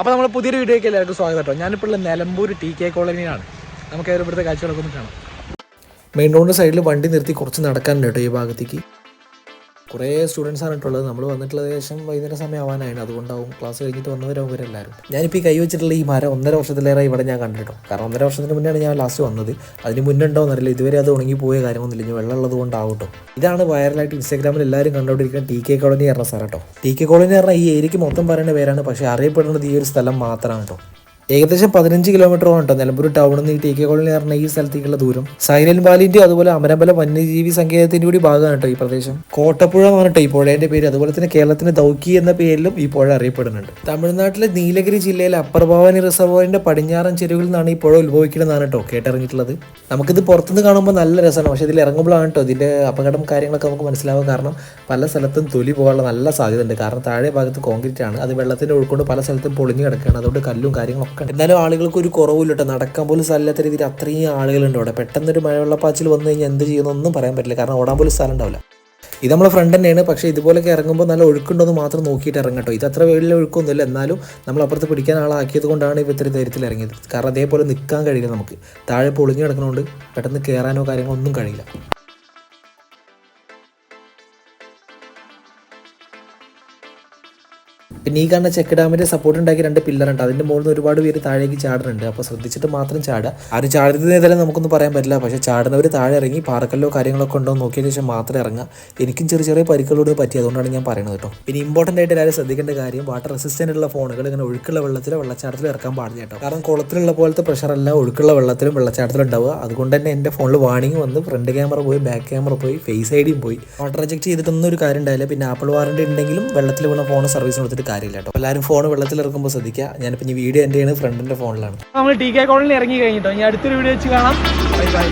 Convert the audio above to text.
അപ്പോൾ നമ്മൾ പുതിയൊരു വീഡിയോയ്ക്ക് എല്ലാവർക്കും സ്വാഗതം കേട്ടോ. ഞാനിപ്പോൾ ഉള്ള നിലമ്പൂർ ടി കെ കോളനിയിലാണ്. നമുക്ക് ഇവിടുത്തെ കാഴ്ചകളൊക്കെ ഒന്ന് കാണാം. മെയിൻ റോഡിന്റെ സൈഡിൽ വണ്ടി നിർത്തി കുറച്ച് നടക്കാനുണ്ട് കേട്ടോ ഈ ഭാഗത്തേക്ക്. കുറേ സ്റ്റുഡൻസ് ആണ് കേട്ടുള്ളത് നമ്മൾ വന്നിട്ടുള്ള ഏകദേശം വൈകുന്നേരം സമയം ആവാനാണ് അതുകൊണ്ടാവും ക്ലാസ് കഴിഞ്ഞിട്ട് വന്നവരാവും ഇവരെല്ലാവരും ഞാനിപ്പോൾ ഈ കൈ വെച്ചിട്ടുള്ള ഈ മരം ഒന്നര വർഷത്തിലേറെ ഇവിടെ ഞാൻ കണ്ടിട്ടോ കാരണം ഒന്നര വർഷത്തിന് മുന്നെയാണ് ഞാൻ ലാസ്റ്റ് വന്നത്. അതിന് മുന്നേ ഉണ്ടോ എന്നറിയില്ല ഇതുവരെ അത് ഉണങ്ങി പോയ കാര്യമൊന്നുമില്ല. ഇനി വെള്ളം ഉള്ളത് കൊണ്ടാവട്ടോ. ഇതാണ് വൈറലായിട്ട് ഇൻസ്റ്റാഗ്രാമിൽ എല്ലാവരും കണ്ടുകൊണ്ടിരിക്കുന്ന ടി കെ കോളനി പറഞ്ഞ സ്ഥലം കേട്ടോ ടി കെ കോളനി പറഞ്ഞാൽ ഈ ഏരിയക്ക് മൊത്തം പറയേണ്ട പേരാണ്. പക്ഷേ അറിയപ്പെടുന്നത് ഈ ഒരു സ്ഥലം മാത്രമാണ് കേട്ടോ ഏകദേശം പതിനഞ്ച് കിലോമീറ്റർ കേട്ടോ നിലമ്പൂർ ടൗണിൽ നിന്ന് ടി കെ കോളനി പറഞ്ഞ ഈ സ്ഥലത്തേക്കുള്ള ദൂരം? സൈലന്റ് വാലിന്റെ അതുപോലെ അമരമ്പല വന്യജീവി സങ്കേതത്തിന്റെ കൂടി ഭാഗമാണ് കേട്ടോ ഈ പ്രദേശം. കോട്ടപ്പുഴ എന്ന് പറഞ്ഞിട്ട് ഈ പുഴയുടെ പേര് അതുപോലെ തന്നെ കേരളത്തിന്റെ ദൗക്കി എന്ന പേരിലും ഈ പുഴ അറിയപ്പെടുന്നുണ്ട്. തമിഴ്നാട്ടിലെ നീലഗിരി ജില്ലയിലെ അപ്പർ ഭവാനി റിസർവോറിന്റെ പടിഞ്ഞാറൻ ചെരുവിൽ നിന്നാണ് ഈ പുഴ ഉത്ഭവിക്കുന്നതാണ് കേട്ടോ കേട്ടിറങ്ങിയിട്ടുള്ളത് നമുക്കിത് പുറത്തുനിന്ന് കാണുമ്പോൾ നല്ല രസമാണ്. പക്ഷേ ഇതിൽ ഇറങ്ങുമ്പോഴാണ് കേട്ടോ ഇതിന്റെ അപകടം കാര്യങ്ങളൊക്കെ നമുക്ക് മനസ്സിലാവുക. കാരണം പല സ്ഥലത്തും തൊലി പോകാനുള്ള നല്ല സാധ്യത ഉണ്ട് കാരണം താഴെ ഭാഗത്ത് കോൺക്രീറ്റ് ആണ്. അത് വെള്ളത്തിന്റെ ഒഴുക്കൊണ്ട് പല സ്ഥലത്തും പൊളിഞ്ഞു കിടക്കുകയാണ്. അതുകൊണ്ട് കല്ലും കാര്യങ്ങളൊക്കെ ഉണ്ട് എന്നാലും ആളുകൾക്ക് ഒരു കുറവില്ല കേട്ടോ. നടക്കാൻ പോലും സ്ഥലമില്ലാത്ത രീതിയിൽ അത്രയും ആളുകളുണ്ട് അവിടെ. പെട്ടെന്നൊരു മഴവെള്ളപ്പാച്ചിൽ വന്നു കഴിഞ്ഞാൽ എന്ത് ചെയ്യുന്നൊന്നും പറയാൻ പറ്റില്ല. കാരണം ഓടാൻ പോലും സ്ഥലം ഉണ്ടാവില്ല. ഇത് നമ്മളെ ഫ്രണ്ട് തന്നെയാണ്. പക്ഷേ ഇതുപോലൊക്കെ ഇറങ്ങുമ്പോൾ നല്ല ഒഴുക്കുണ്ടോ എന്ന് മാത്രം നോക്കിയിട്ട് ഇറങ്ങട്ടോ ഇത് അത്ര വലിയ ഒഴുക്കൊന്നുമില്ല. എന്നാലും നമ്മൾ അപ്പുറത്ത് പിടിക്കാൻ ആളാക്കിയത് കൊണ്ടാണ് ഇവ ഇത്ര ധൈര്യത്തിൽ ഇറങ്ങിയത്. കാരണം അതേപോലെ നിൽക്കാൻ കഴിയില്ല നമുക്ക്. താഴെ പൊളിഞ്ഞു കിടക്കണോണ്ട് പെട്ടെന്ന് കയറാനോ കാര്യങ്ങളോ ഒന്നും കഴിയില്ല. പിന്നെ ഈ കാണുന്ന ചെക്ക് ഡാമിന്റെ സപ്പോർട്ട് ഉണ്ടാക്കി രണ്ട് പില്ലർ ഉണ്ട്. അതിന്റെ മുകളിൽ ഒരുപാട് പേര് താഴേക്ക് ചാടുന്നുണ്ട്. അപ്പോൾ ശ്രദ്ധിച്ചിട്ട് മാത്രം ചാടുക. ആരും ചാടുന്നത് ഏതായാലും നമുക്കൊന്നും പറയാൻ പറ്റില്ല. പക്ഷേ ചാടുന്നവർ താഴെ ഇറങ്ങി പാറക്കല്ലോ കാര്യങ്ങളൊക്കെ ഉണ്ടോ നോക്കിയ ശേഷം മാത്രം ഇറങ്ങുക. എനിക്കും ചെറിയ ചെറിയ പരിക്കുകളോട് പറ്റി അതുകൊണ്ടാണ് ഞാൻ പറയുന്നത് കേട്ടോ. പിന്നെ ഇമ്പോർട്ടന്റ് ആയിട്ട് എല്ലാവരും ശ്രദ്ധിക്കേണ്ട കാര്യം വാട്ടർ റെസിസ്റ്റന്റ് ഉള്ള ഫോണുകൾ ഇങ്ങനെ ഒഴുക്കുള്ള വെള്ളത്തിലോ വെള്ളച്ചാട്ടത്തിലോ ഇറക്കാൻ പാടില്ല കേട്ടോ. കാരണം കുളത്തിലുള്ള പോലത്തെ പ്രഷറല്ല ഒഴുക്കുള്ള വെള്ളത്തിലും വെള്ളച്ചാട്ടത്തിലും ഉണ്ടാവുക. അതുകൊണ്ട് തന്നെ എന്റെ ഫോണിൽ വാണിംഗ് വന്ന് ഫ്രണ്ട് ക്യാമറ പോയി ബാക്ക് ക്യാമറ പോയി ഫേസ് ഐ ഡിയും പോയി. വാട്ടർ റിജക്ട് ചെയ്തിട്ടൊന്നും ഒരു കാര്യം ഉണ്ടായില്ല. പിന്നെ ആപ്പിൾ വാറണ്ടി ഉണ്ടെങ്കിലും വെള്ളത്തിൽ വീണ ഫോൺ സർവീസ് കൊടുത്തിട്ട് കാര്യമില്ല കേട്ടോ. എല്ലാവരും ഫോൺ വെള്ളത്തിൽ ഇറക്കുമ്പോൾ ശ്രദ്ധിക്കുക ഞാനിപ്പോൾ ഈ വീഡിയോ എന്റെ ഫ്രണ്ടിന്റെ ഫോണിലാണ് നമ്മൾ ടി കെ കോളനിൽ ഇറങ്ങി കഴിഞ്ഞിട്ടോ? ഇനി അടുത്തൊരു വീഡിയോ വെച്ച് കാണാം. Bye bye